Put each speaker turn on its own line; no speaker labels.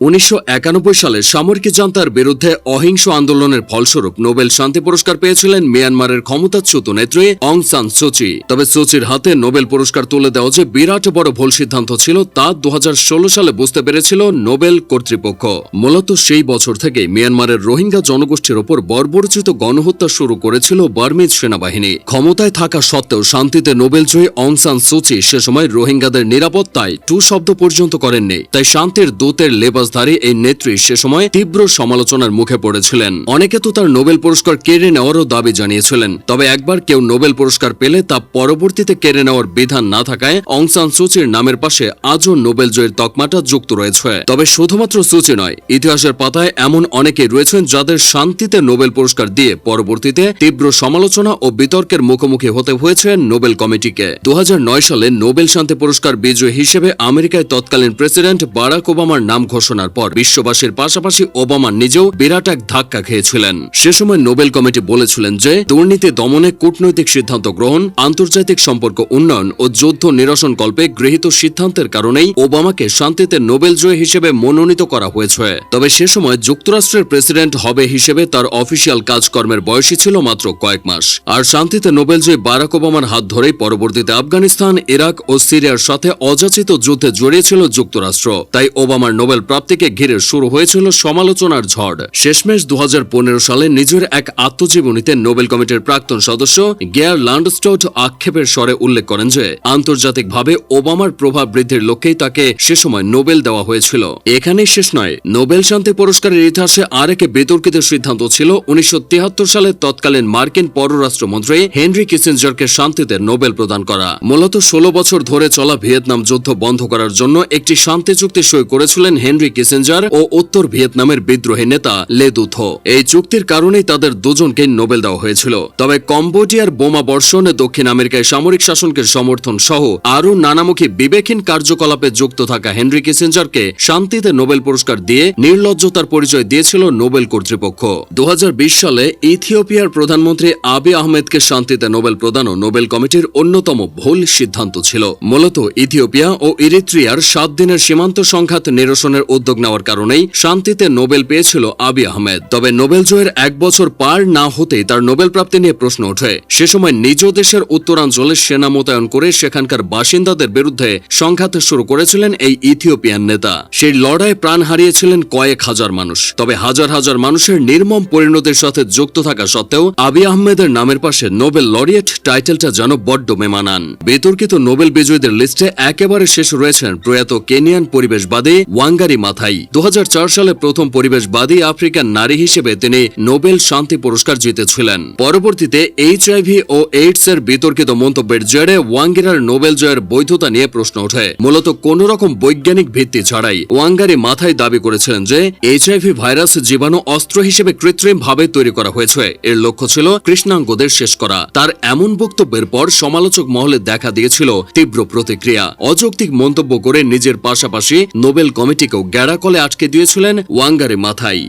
উনিশশো একানব্বই সালে সামরিক জান্তার বিরুদ্ধে অহিংস আন্দোলনের ফলস্বরূপ নোবেল শান্তি পুরস্কার পেয়েছিলেন মিয়ানমারের ক্ষমতাচ্যুত নেত্রী অং সান সুচি তবে সুচির হাতে নোবেল পুরস্কার তুলে দেওয়া যে বিরাট বড় ভুল সিদ্ধান্ত ছিল, তা দু হাজার ষোলো সালে বুঝতে পেরেছিল নোবেল কর্তৃপক্ষ। মূলত সেই বছর থেকে মিয়ানমারের রোহিঙ্গা জনগোষ্ঠীর ওপর বর্বরচিত গণহত্যা শুরু করেছিল বার্মিজ সেনাবাহিনী। ক্ষমতায় থাকা সত্ত্বেও শান্তিতে নোবেল জয়ী অং সান সুচি সে সময় রোহিঙ্গাদের নিরাপত্তায় টু শব্দ পর্যন্ত করেননি, তাই শান্তির দূতের লেবাসধারী এই নেত্রী সে সময় তীব্র সমালোচনার মুখে পড়েছিলেন অনেকে তো তার নোবেল পুরস্কার কেড়ে নেওয়ারও দাবি জানিয়েছিলেন। তবে একবার কেউ নোবেল পুরস্কার পেলে তা পরবর্তীতে কেড়ে নেওয়ার বিধান না থাকায় অং সান সুচির নামের পাশে আজও নোবেল জয়ের তকমাটা যুক্ত রয়েছে। তবে শুধুমাত্র সুচি নয়, ইতিহাসের পাতায় এমন অনেকে রয়েছেন যাদের শান্তিতে নোবেল পুরস্কার দিয়ে পরবর্তীতে তীব্র সমালোচনা ও বিতর্কের মুখোমুখি হতে হয়েছে নোবেল কমিটিকে। দু হাজার নয় সালে নোবেল শান্তি পুরস্কার বিজয়ী হিসেবে আমেরিকায় তৎকালীন প্রেসিডেন্ট বারাক ওবামার নাম ঘোষণার পর বিশ্ববাসীর পাশাপাশি ওবামা নিজেও বিরাট এক ধাক্কা খেয়েছিলেন। সে সময় নোবেল কমিটি বলেছিলেন যে, দুর্নীতি দমনে কূটনৈতিক সিদ্ধান্ত গ্রহণ, আন্তর্জাতিক সম্পর্ক উন্নয়ন ও যুদ্ধ নিরসন কল্পে গৃহীত সিদ্ধান্তের কারণেই ওবামাকে শান্তিতে নোবেল জয়ী হিসেবে মনোনীত করা হয়েছে। তবে সে সময় যুক্তরাষ্ট্রের প্রেসিডেন্ট হবে হিসেবে তার অফিসিয়াল কাজকর্মের বয়সী ছিল মাত্র কয়েক মাস। আর শান্তিতে নোবেল জয়ী বারাক ওবামার হাত ধরেই পরবর্তীতে আফগানিস্তান, ইরাক ও সিরিয়ার সাথে অযাচিত যুদ্ধে জড়িয়েছিল যুক্তরাষ্ট্র। তাই ওবামার নোবেল প্রাপ্তিকে ঘিরে শুরু হয়েছিল সমালোচনার ঝড়। শেষমেশ দু হাজার পনেরো সালে নিজের এক আত্মজীবনীতে নোবেল কমিটির প্রাক্তন সদস্য গেয়ার ল্যান্ডস্টোট আক্ষেপের স্বরে উল্লেখ করেন যে, আন্তর্জাতিকভাবে ওবামার প্রভাব বৃদ্ধির লক্ষ্যেই তাকে সে সময় নোবেল দেওয়া হয়েছিল। এখানেই শেষ নয়, নোবেল শান্তি পুরস্কারের ইতিহাসে আরেক বিতর্কিত সিদ্ধান্ত ছিল উনিশশো সালে তৎকালীন মার্কিন পররাষ্ট্রমন্ত্রী হেনরি কিসেঞ্জারকে শান্তিতে নোবেল প্রদান করা। মূলত ষোলো বছর ধরে চলা ভিয়েতনাম যুদ্ধ বন্ধ করার জন্য একটি শান্তি চুক্তি সই করেছিলেন হেনরি কিসেঞ্জার ও উত্তর ভিয়েতনামের বিদ্রোহী নেতা লেদুথো এই চুক্তির কারণেই তাদের দুজনকে নোবেল দেওয়া হয়েছিল। তবে কম্বোডিয়ার বোমা বর্ষণে দক্ষিণ আমেরিকায় সামরিক শাসনকে সমর্থন সহ আরও নানামুখী বিবেকহীন কার্যকলাপে যুক্ত থাকা হেনরি কিসেঞ্জারকে শান্তিতে নোবেল পুরস্কার দিয়ে নির্লজ্জতার পরিচয় দিয়েছিল নোবেল কর্তৃপক্ষ। দু হাজার বিশ সালে ইথিওপিয়ার প্রধানমন্ত্রী আবি আহমেদকে শান্তিতে নোবেল প্রদানও নোবেল কমিটির অন্যতম ভুল সিদ্ধান্ত ছিল। মূলত ইথিওপিয়া ও ইরিত্রিয়ার সাত দিনের সীমান্ত সংঘাত নিরসনের উদ্যোগ নেওয়ার কারণেই শান্তিতে নোবেল পেয়েছিল আবি আহমেদ। তবে নোবেল জয়ের এক বছর পার না হতেই তার নোবেল প্রাপ্তি নিয়ে প্রশ্ন ওঠে। সে সময় নিজ দেশের উত্তরাঞ্চলে সেনা মোতায়েন করে সেখানকার বাসিন্দাদের বিরুদ্ধে সংঘাত শুরু করেছিলেন এই ইথিওপিয়ান নেতা। সেই লড়াইয়ে প্রাণ হারিয়েছিলেন কয়েক হাজার মানুষ। তবে হাজার হাজার মানুষের নির্মম পরিণতির সাথে যুক্ত থাকা সত্ত্বেও আবি আহমেদের নামের পাশে নোবেল লরিয়েট টাইটেলটা যেন বড্ড মেমানান। বিতর্কিত নোবেল বিজয়ীদের লিস্টে একেবারে শেষ রয়েছেন প্রয়াত কেনিয়ান পরিবেশবাদী ওয়াঙ্গারি মাথাই দু সালে প্রথম পরিবেশবাদী আফ্রিকান নারী হিসেবে তিনি নোবেল শান্তি পুরস্কার জিতেছিলেন। পরবর্তীতে এইচআইভি ও এইডস এর বিতর্কিত মন্তব্যের জেরে ওয়াঙ্গিরার নোবেল জয়ের বৈধতা নিয়ে প্রশ্ন ওঠে। মূলত কোন রকম বৈজ্ঞানিক ভিত্তি ছাড়াই ওয়াঙ্গারি মাথায় দাবি করেছিলেন যে এইচআইভি ভাইরাস জীবাণু অস্ত্র হিসেবে কৃত্রিম ভাবে তৈরি করা হয়েছে। এর লক্ষ্য ছিল কৃষ্ণাঙ্গদের শেষ করা। তার এমন বক্তব্যের পর সমালোচক মহলে দেখা দিয়েছিল তীব্র প্রতিক্রিয়া। অযৌক্তিক মন্তব্য করে নিজের পাশাপাশি নোবেল কমিটিকেও গ্যাড়াকলে আটকে দিয়েছিলেন ওয়াঙ্গারে মাথাই।